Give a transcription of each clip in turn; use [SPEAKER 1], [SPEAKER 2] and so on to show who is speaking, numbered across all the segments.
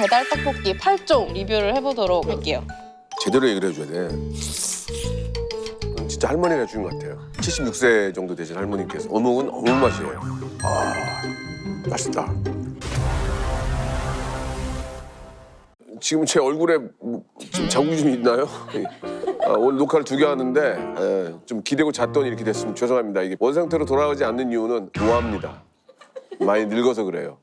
[SPEAKER 1] 배달 떡볶이 8종 리뷰를 해보도록 할게요.
[SPEAKER 2] 제대로 얘기를 해줘야 돼. 진짜 할머니가 해주는 것 같아요. 76세 정도 되신 할머니께서 어묵은 어묵 맛이에요. 아 맛있다. 지금 제 얼굴에 뭐, 좀 자국이 좀 있나요? 아, 오늘 녹화를 두 개 하는데 에, 좀 기대고 잤더니 이렇게 됐으면 죄송합니다. 이게 원상태로 돌아가지 않는 이유는 노화입니다. 많이 늙어서 그래요.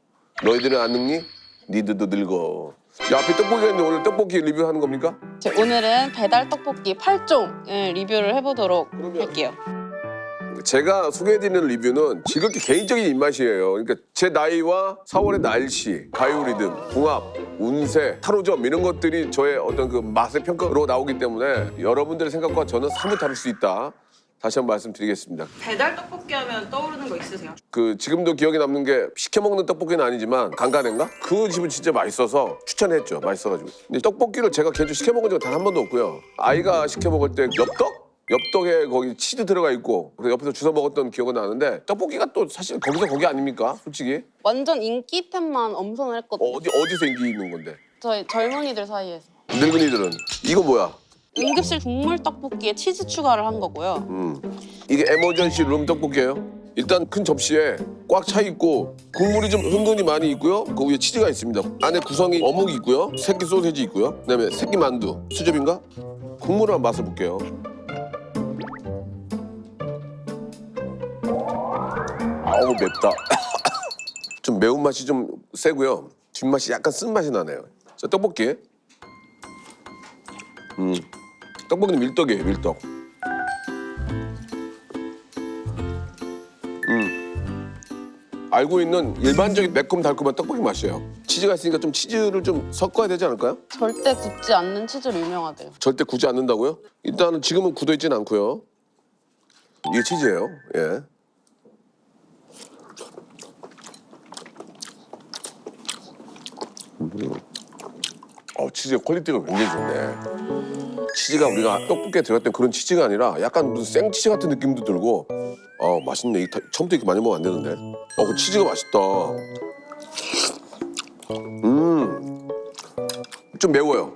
[SPEAKER 2] 너희들은 안 늙니? 니들도 늙어. 야, 앞에 떡볶이가 있는데 오늘 떡볶이 리뷰하는 겁니까?
[SPEAKER 1] 제 오늘은 배달 떡볶이 8종을 리뷰를 해보도록 할게요.
[SPEAKER 2] 제가 소개해드리는 리뷰는 지극히 개인적인 입맛이에요. 그러니까 제 나이와 4월의 날씨, 바이오 리듬, 궁합, 운세, 타로점 이런 것들이 저의 어떤 그 맛의 평가로 나오기 때문에 여러분들의 생각과 저는 사뭇 다를 수 있다. 다시 한번 말씀드리겠습니다.
[SPEAKER 3] 배달 떡볶이 하면 떠오르는 거 있으세요?
[SPEAKER 2] 그 지금도 기억에 남는 게 시켜 먹는 떡볶이는 아니지만 강간인가? 그 집은 진짜 맛있어서 추천했죠. 맛있어가지고. 근데 떡볶이를 제가 개인적으로 시켜 먹은 적은 단 한 번도 없고요. 아이가 시켜 먹을 때 엽떡? 엽떡에 거기 치즈 들어가 있고 그래서 옆에서 주워 먹었던 기억은 나는데 떡볶이가 또 사실 거기서 거기 아닙니까? 솔직히
[SPEAKER 1] 완전 인기템만 엄선을 했거든요.
[SPEAKER 2] 어, 디 어디서 인기 있는 건데?
[SPEAKER 1] 저희 젊은이들 사이에서.
[SPEAKER 2] 늙은이들은 이거 뭐야?
[SPEAKER 1] 응급실 국물 떡볶이에 치즈 추가를 한 거고요.
[SPEAKER 2] 음 이게 에머전시 룸 떡볶이예요. 일단 큰 접시에 꽉 차 있고 국물이 좀 은근히 많이 있고요. 그 위에 치즈가 있습니다. 안에 구성이 어묵이 있고요. 새끼 소세지 있고요. 그다음에 새끼 만두 수제비인가? 국물을 한번 맛을 볼게요. 아우 맵다. 좀 매운 맛이 좀 세고요. 뒷맛이 약간 쓴 맛이 나네요. 자 떡볶이. 음 떡볶이는 밀떡이에요 밀떡. 알고 있는 일반적인 매콤 달콤한 떡볶이 맛이에요. 치즈가 있으니까 좀 치즈를 좀 섞어야 되지 않을까요?
[SPEAKER 1] 절대 굳지 않는 치즈로 유명하대요.
[SPEAKER 2] 절대 굳지 않는다고요? 일단은 지금은 굳어 있진 않고요. 이게 치즈예요. 예. 음. 어, 치즈의 퀄리티가 굉장히 좋네. 치즈가 우리가 떡볶이에 들어갔던 그런 치즈가 아니라 약간 무슨 생치즈 같은 느낌도 들고 어 맛있네. 이 다- 처음부터 이렇게 많이 먹으면 안 되는데. 어, 그 치즈가 맛있다. 음. 좀 매워요.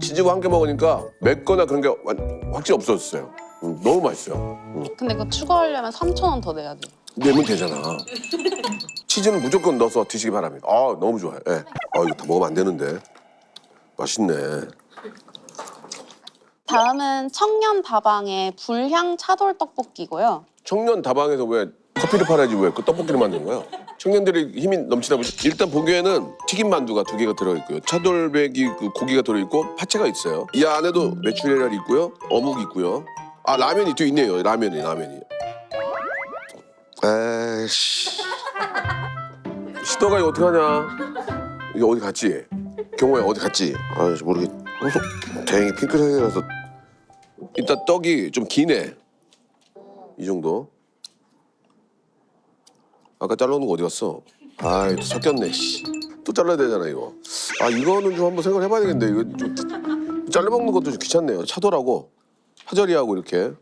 [SPEAKER 2] 치즈와 함께 먹으니까 맵거나 그런 게 완- 확실히 없어졌어요. 음, 너무 맛있어요. 음,
[SPEAKER 1] 근데 그거 추가하려면 3,000원 더 내야 돼요.
[SPEAKER 2] 내면 되잖아. 치즈는 무조건 넣어서 드시기 바랍니다. 아 너무 좋아요. 예. 아 이거 다 먹으면 안 되는데. 맛있네.
[SPEAKER 1] 다음은 청년 다방의 불향 차돌 떡볶이고요.
[SPEAKER 2] 청년 다방에서 왜 커피를 팔아야지 왜 그 떡볶이를 만드는 거야? 청년들이 힘이 넘치나 보지. 일단 보기에는 튀김 만두가 두 개가 들어있고요. 차돌백이 그 고기가 들어있고 파채가 있어요. 이 안에도 메추리알이 있고요. 어묵이 있고요. 아 라면이 또 있네요. 라면이 라면이. 에이씨. 시도가 이거 어떡하냐? 이거 어디 갔지? 경호야 어디 갔지? 아 모르겠. 어, 다행히 핑크색이라서 일단 떡이 좀 기네. 이 정도. 아까 잘라놓은 거 어디 갔어? 아이 또 섞였네. 씨. 또 잘라야 되잖아 이거. 아 이거는 좀 한번 생각을 해봐야 되겠는데 이거 좀 잘라 먹는 것도 좀 귀찮네요. 차돌하고 파절이하고 이렇게.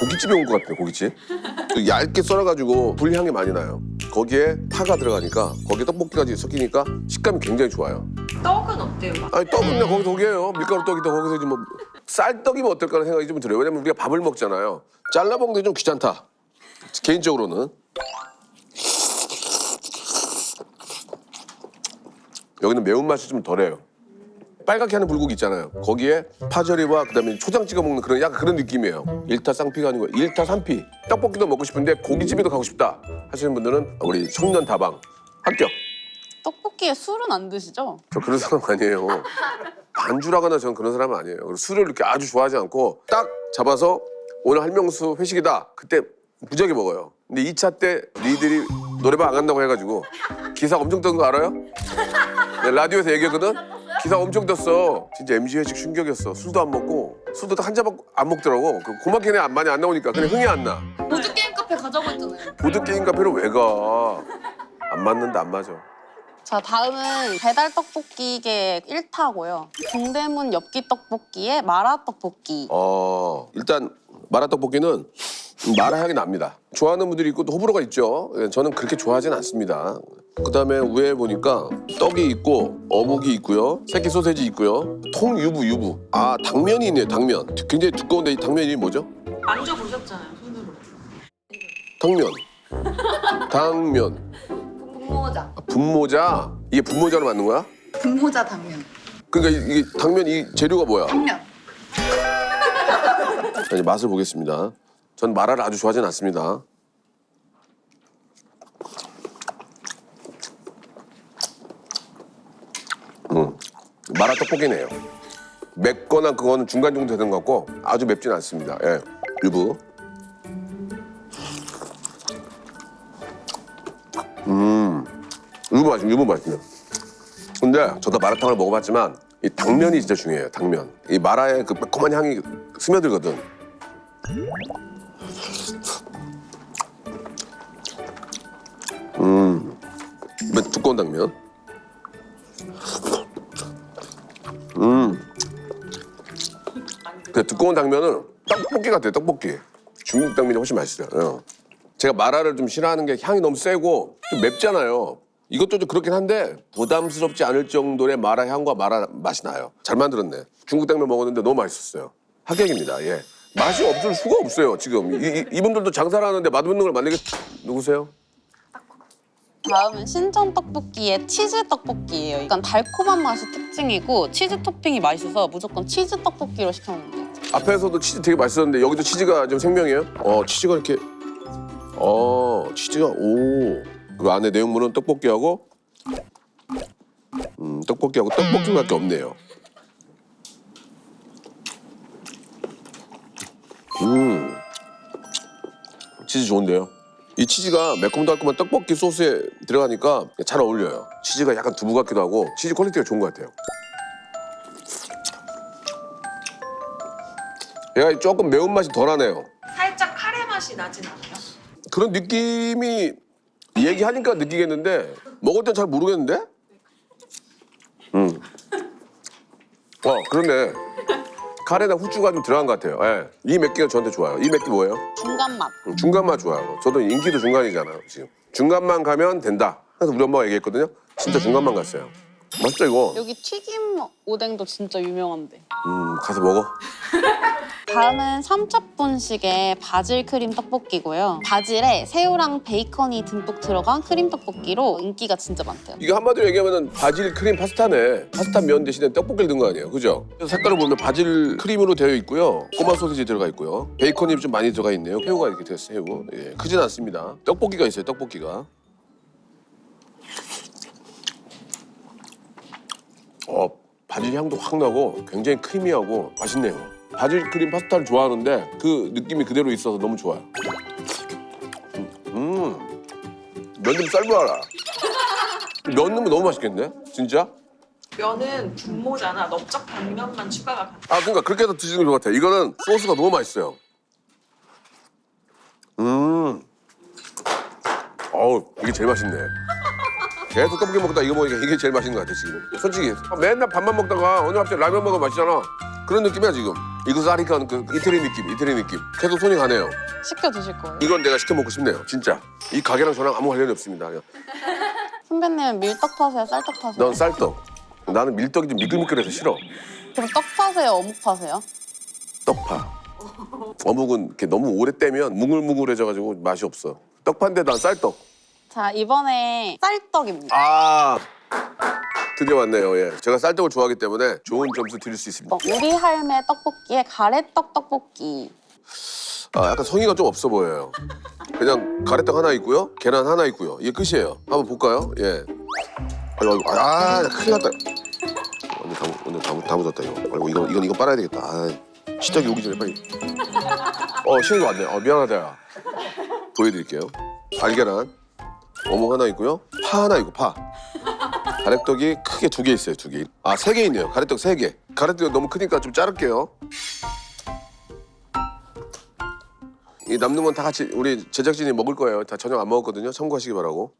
[SPEAKER 2] 고깃집에 온 것 같아요, 고깃집. 그 얇게 썰어가지고 불향이 많이 나요. 거기에 파가 들어가니까 거기에 떡볶이까지 섞이니까 식감이 굉장히 좋아요.
[SPEAKER 3] 떡은 어때요? 맛?
[SPEAKER 2] 아니 떡은 그냥 거기서 오게요. 밀가루 떡이다 거기서 이제 뭐 쌀떡이면 어떨까 하는 생각이 좀 들어요. 왜냐면 우리가 밥을 먹잖아요. 잘라 먹는 게 좀 귀찮다. 개인적으로는. 여기는 매운맛이 좀 덜해요. 빨갛게 하는 불고기 있잖아요. 거기에 파절이와 그다음에 초장 찍어 먹는 그런 약간 그런 느낌이에요. 일타 쌍피가 아니고 일타 삼피. 떡볶이도 먹고 싶은데 고깃집에도 가고 싶다 하시는 분들은 우리 청년 다방 합격.
[SPEAKER 1] 떡볶이에 술은 안 드시죠?
[SPEAKER 2] 저 그런 사람 아니에요. 안주라거나 저는 그런 사람 아니에요. 그리고 술을 이렇게 아주 좋아하지 않고 딱 잡아서 오늘 할명수 회식이다. 그때 무지하게 먹어요. 근데 2차 때 니들이 노래방 안 간다고 해가지고 기사 엄청 뜬 거 알아요? 네, 라디오에서 얘기했거든? 기사 엄청 떴어. 진짜 MG 회식 충격이었어. 술도 안 먹고 술도 딱 한잔안 먹더라고. 그 고맙게는 안- 많이 안 나오니까 그냥 흥이 안 나.
[SPEAKER 1] 보드 게임 카페 가자고 했잖아요.
[SPEAKER 2] 보드 게임 카페로 왜 가? 안 맞는다 안 맞아.
[SPEAKER 1] 자, 다음은 배달 떡볶이계 1타고요. 동대문 엽기 떡볶이의 마라 떡볶이.
[SPEAKER 2] 어, 일단 마라 떡볶이는 마라 향이 납니다. 좋아하는 분들이 있고 또 호불호가 있죠. 예, 저는 그렇게 좋아하진 않습니다. 그다음에 위에 보니까 떡이 있고 어묵이 있고요. 새끼 소세지 있고요. 통유부 유부. 아 당면이 있네요. 당면. 굉장히 두꺼운데 이 당면이 뭐죠?
[SPEAKER 3] 만져 보셨잖아요 손으로.
[SPEAKER 2] 당면. 당면.
[SPEAKER 4] 분모자.
[SPEAKER 2] 아, 분모자. 이게 분모자로 만든 거야?
[SPEAKER 4] 분모자 당면.
[SPEAKER 2] 그러니까 이- 이게 당면 이 재료가 뭐야?
[SPEAKER 4] 당면.
[SPEAKER 2] 자, 이제 맛을 보겠습니다. 전 마라를 아주 좋아하진 않습니다. 음, 마라 떡볶이네요. 맵거나 그거는 중간 정도 되는 것 같고 아주 맵진 않습니다. 예, 유부. 음, 유부 맛있네, 유부 맛있네. 근데 저도 마라탕을 먹어봤지만 이 당면이 진짜 중요해요. 당면. 이 마라의 그 매콤한 향이 스며들거든. 음, 매- 두꺼운 당면. 음, 그 두꺼운 당면은 떡볶이 같아요. 떡볶이. 중국 당면이 훨씬 맛있어요. 예. 제가 마라를 좀 싫어하는 게 향이 너무 세고 좀 맵잖아요. 이것도 좀 그렇긴 한데 부담스럽지 않을 정도의 마라 향과 마라 맛이 나요. 잘 만들었네. 중국 당면 먹었는데 너무 맛있었어요. 합격입니다. 예. 맛이 없을 수가 없어요. 지금 이, 이, 분들도 장사를 하는데 맛없는 걸 만들게 누구세요?
[SPEAKER 1] 다음은 신전 떡볶이의 치즈 떡볶이예요. 약간 달콤한 맛이 특징이고 치즈 토핑이 맛있어서 무조건 치즈 떡볶이로 시켜 먹는 돼요.
[SPEAKER 2] 앞에서도 치즈 되게 맛있었는데 여기도 치즈가 좀 생명이에요? 어 치즈가 이렇게 어 치즈가 오그 안에 내용물은 떡볶이하고 음 떡볶이하고 떡볶이밖에 없네요. 음 치즈 좋은데요? 이 치즈가 매콤달콤한 떡볶이 소스에 들어가니까 잘 어울려요. 치즈가 약간 두부 같기도 하고 치즈 퀄리티가 좋은 것 같아요. 얘가 조금 매운맛이 덜하네요.
[SPEAKER 3] 살짝 카레 맛이 나진 않아요?
[SPEAKER 2] 그런 느낌이 얘기하니까 느끼겠는데 먹을 땐 잘 모르겠는데? 음. 어 그렇네. 카레나 후추가 좀 들어간 것 같아요. 예. 이 맵기가 저한테 좋아요. 이 맵기 뭐예요?
[SPEAKER 1] 중간 맛.
[SPEAKER 2] 음, 중간맛 좋아요. 저도 인기도 중간이잖아요. 지금 중간만 가면 된다. 그래서 우리 엄마가 얘기했거든요. 진짜 중간만 갔어요. 맛있다 이거.
[SPEAKER 1] 여기 튀김 오뎅도 진짜 유명한데.
[SPEAKER 2] 음 가서 먹어.
[SPEAKER 1] 다음은 삼첩분식의 바질 크림 떡볶이고요. 바질에 새우랑 베이컨이 듬뿍 들어간 크림 떡볶이로 인기가 진짜 많대요.
[SPEAKER 2] 이거 한마디로 얘기하면 바질 크림 파스타네. 파스타 면 대신에 떡볶이를 넣은 거 아니에요, 그죠? 그래서 색깔을 보면 바질 크림으로 되어 있고요. 꼬마 소시지 들어가 있고요. 베이컨이 좀 많이 들어가 있네요. 새우가 이렇게 됐어요. 새우. 예, 크진 않습니다. 떡볶이가 있어요, 떡볶이가. 어, 바질 향도 확 나고 굉장히 크리미하고 맛있네요. 바질 크림 파스타를 좋아하는데 그 느낌이 그대로 있어서 너무 좋아요. 음, 면좀 삶아라. 면 넣으면 너무 맛있겠네, 진짜?
[SPEAKER 3] 면은 분모자나 넓적 당면만 추가가 가능.
[SPEAKER 2] 아, 그러니까 그렇게 해서 드시는 것 같아요. 이거는 소스가 너무 맛있어요. 음, 어우, 이게 제일 맛있네. 계속 떡볶이 먹다 이거 먹으니까 이게 제일 맛있는 것 같아 지금. 솔직히 맨날 밥만 먹다가 오늘 갑자기 라면 먹으면 맛있잖아. 그런 느낌이야 지금. 이거 사리카는 그 이태리 느낌, 이태리 느낌. 계속 손이 가네요.
[SPEAKER 1] 시켜 드실 거예요.
[SPEAKER 2] 이건 내가 시켜 먹고 싶네요, 진짜. 이 가게랑 저랑 아무 관련이 없습니다. 그냥.
[SPEAKER 1] 선배님은 밀떡 파세요? 쌀떡 파세요?
[SPEAKER 2] 넌 쌀떡. 나는 밀떡이 좀 미끌미끌해서 싫어.
[SPEAKER 1] 그럼 떡 파세요? 어묵 파세요?
[SPEAKER 2] 떡파. 어묵은 이렇게 너무 오래 떼면 뭉글뭉글해져가지고 맛이 없어. 떡파인데 난 쌀떡.
[SPEAKER 1] 자 이번에 쌀떡입니다.
[SPEAKER 2] 아 드디어 왔네요. 예. 제가 쌀떡을 좋아하기 때문에 좋은 점수 드릴 수 있습니다.
[SPEAKER 1] 어, 우리 할매 떡볶이의 가래떡 떡볶이.
[SPEAKER 2] 아 약간 성의가 좀 없어 보여요. 그냥 가래떡 하나 있고요, 계란 하나 있고요. 이게 끝이에요. 한번 볼까요? 예. 아이고, 아이고, 아 큰일 났다. 오늘 다, 오늘 다, 다 묻었다 이거. 아이고 이건 이건 이거 빨아야 되겠다. 아, 시작이 오기 전에 빨리. 어 시간이 왔네. 어 미안하다. 야. 보여드릴게요. 알계란, 어묵 하나 있고요, 파 하나 있고 파. 가래떡이 크게 두 개 있어요, 두 개. 아, 세 개 있네요. 가래떡 세 개. 가래떡이 너무 크니까 좀 자를게요. 이 남는 건 다 같이 우리 제작진이 먹을 거예요. 다 저녁 안 먹었거든요. 참고하시기 바라고.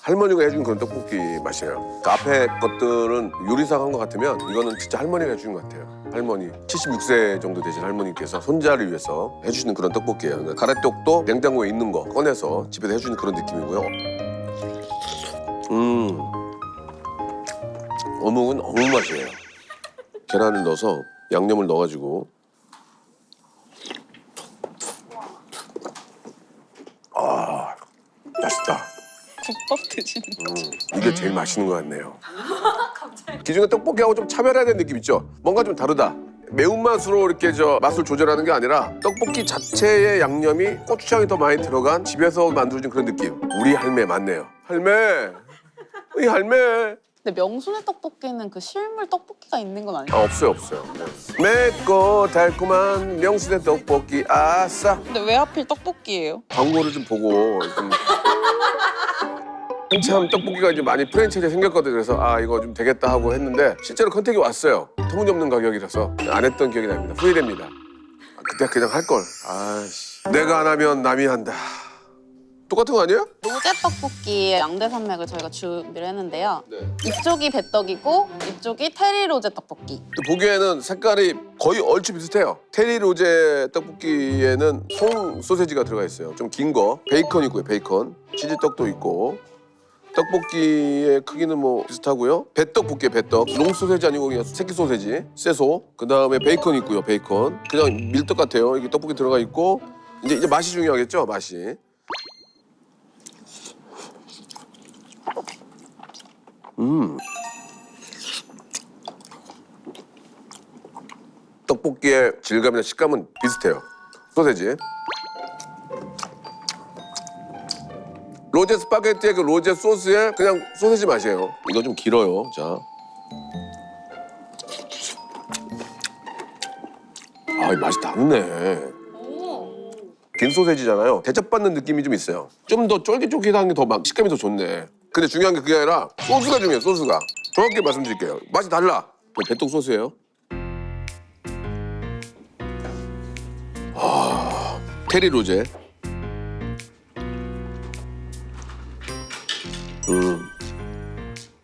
[SPEAKER 2] 할머니가 해준 그런 떡볶이 맛이에요. 그 앞에 것들은 요리사가 한것 같으면 이거는 진짜 할머니가 해주는 것 같아요. 할머니 76세 정도 되신 할머니께서 손자를 위해서 해주시는 그런 떡볶이에요. 그러니까 가래떡도 냉장고에 있는 거 꺼내서 집에서 해주는 그런 느낌이고요. 음, 어묵은 어묵 맛이에요. 계란을 넣어서 양념을 넣어가지고 아 맛있다.
[SPEAKER 3] 국밥 드시는
[SPEAKER 2] 음, 이게 제일 맛있는 것 같네요. 기존의 떡볶이하고 좀 차별화된 느낌 있죠? 뭔가 좀 다르다. 매운맛으로 이렇게 저 맛을 조절하는 게 아니라 떡볶이 자체의 양념이 고추장이 더 많이 들어간 집에서 만들어진 그런 느낌. 우리 할매 맞네요. 할매, 우리 할매.
[SPEAKER 1] 근데 명순의 떡볶이는 그 실물 떡볶이가 있는 건 아니에요?
[SPEAKER 2] 아, 없어요, 없어요. 맵고 달콤한 명수의 떡볶이 아싸.
[SPEAKER 3] 근데 왜 하필 떡볶이예요?
[SPEAKER 2] 광고를 좀 보고 좀 한참 떡볶이가 이제 많이 프랜차이즈 생겼거든. 그래서 아 이거 좀 되겠다 하고 했는데 실제로 컨택이 왔어요. 터무니없는 가격이라서 안 했던 기억이 납니다. 후회됩니다. 아, 그때 그냥 할 걸. 아씨. 내가 안 하면 남이 한다. 똑같은 거 아니에요?
[SPEAKER 1] 로제 떡볶이의 양대 산맥을 저희가 준비를 했는데요.
[SPEAKER 2] 네.
[SPEAKER 1] 이쪽이 배떡이고 이쪽이 테리 로제 떡볶이.
[SPEAKER 2] 또 보기에는 색깔이 거의 얼추 비슷해요. 테리 로제 떡볶이에는 송 소세지가 들어가 있어요. 좀 긴 거. 베이컨 있고요 베이컨. 치즈떡도 있고 떡볶이의 크기는 뭐 비슷하고요. 배떡볶이 배떡. 롱 소세지 아니고 그냥 새끼 소세지. 쇠소. 그 다음에 베이컨 있고요 베이컨. 그냥 밀떡 같아요. 이게 떡볶이 들어가 있고. 이제 이제 맛이 중요하겠죠 맛이. 음. 떡볶이의 질감이나 식감은 비슷해요. 소세지. 로제 스파게티의 그 로제 소스에 그냥 소세지 맛이에요. 이거 좀 길어요. 자. 아, 이 맛이 다르네. 긴 소세지잖아요. 대접받는 느낌이 좀 있어요. 좀 더 쫄깃쫄깃한 게 더 막 식감이 더 좋네. 근데 중요한 게 그게 아니라 소스가 중요해요. 소스가. 정확히 말씀드릴게요. 맛이 달라. 이거 배떡 소스예요. 테리 로제.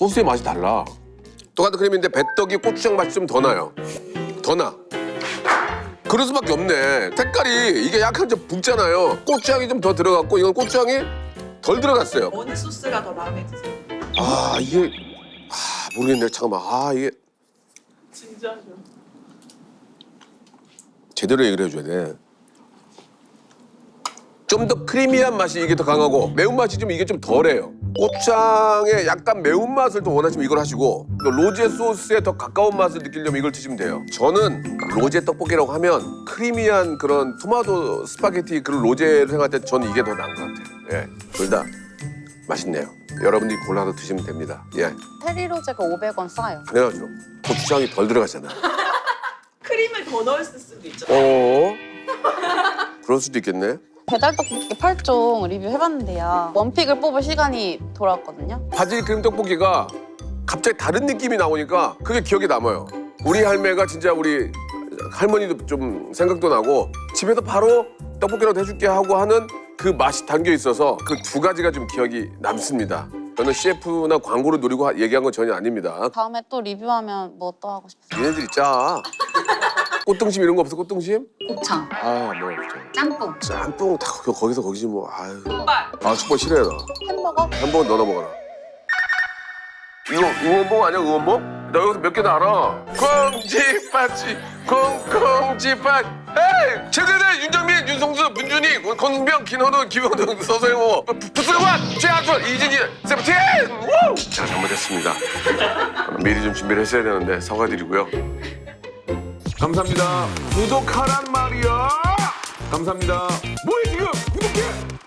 [SPEAKER 2] 소스의 맛이 달라. 똑같은 크림인데 배떡이 고추장 맛이 좀 더 나요. 더 나. 그럴 수밖에 없네. 색깔이 이게 약간 좀 붉잖아요. 고추장이 좀 더 들어갔고 이건 고추장이 덜 들어갔어요.
[SPEAKER 3] 어느 소스가 더 마음에 드세요?
[SPEAKER 2] 아 이게 아 모르겠네. 잠깐만. 아 이게
[SPEAKER 3] 진짜죠.
[SPEAKER 2] 제대로 얘기를 해줘야 돼. 좀 더 크리미한 맛이 이게 더 강하고 매운맛이 좀 이게 좀 덜해요. 고추장의 약간 매운맛을 더 원하시면 이걸 하시고 또 로제 소스에 더 가까운 맛을 느끼려면 이걸 드시면 돼요. 저는 로제 떡볶이라고 하면 크리미한 그런 토마토 스파게티 그런 로제를 생각할 때 저는 이게 더 나은 것 같아요. 예, 둘 다 맛있네요. 여러분들이 골라서 드시면 됩니다. 예,
[SPEAKER 1] 테리 로제가 500원 싸요.
[SPEAKER 2] 그래가지고 고추장이 덜 들어가잖아.
[SPEAKER 3] 크림을 더 넣을 수도 있죠.
[SPEAKER 2] 어? 그럴 수도 있겠네.
[SPEAKER 1] 배달 떡볶이 8종 리뷰해봤는데요. 원픽을 뽑을 시간이 돌아왔거든요.
[SPEAKER 2] 바질 크림 떡볶이가 갑자기 다른 느낌이 나오니까 그게 기억에 남아요. 우리 할매가 진짜 우리 할머니도 좀 생각도 나고 집에서 바로 떡볶이라도 해줄게 하고 하는 그 맛이 담겨 있어서 그 두 가지가 좀 기억이 남습니다. 저는 CF나 광고를 노리고 하- 얘기한 건 전혀 아닙니다.
[SPEAKER 1] 다음에 또 리뷰하면 뭐 또 하고 싶어요?
[SPEAKER 2] 얘네들이 짜. 꽃등심 이런 거 없어? 꽃등심?
[SPEAKER 4] 곱창,
[SPEAKER 2] 아, 뭐 없죠.
[SPEAKER 4] 짬뽕,
[SPEAKER 2] 짬뽕 다 거- 거기서 거기지 뭐. 아유.
[SPEAKER 3] 족발.
[SPEAKER 2] 아, 축복 싫어해 나.
[SPEAKER 1] 햄버거?
[SPEAKER 2] 한번 넣어 먹어라. 이거 응원봉 아니야 응원봉? 나 여기서 몇 개나 알아. 콩지파치 콩콩지파 에이 최대대 윤정민 윤성수 문준희 권순병 김현우 김현우 서서영호 부스가만 최하철 이진희 세븐틴 우! 자 잘못했습니다. 미리 좀 준비를 했어야 되는데 사과드리고요. 감사합니다. 구독하란 말이야. 감사합니다. 뭐해 지금 구독해.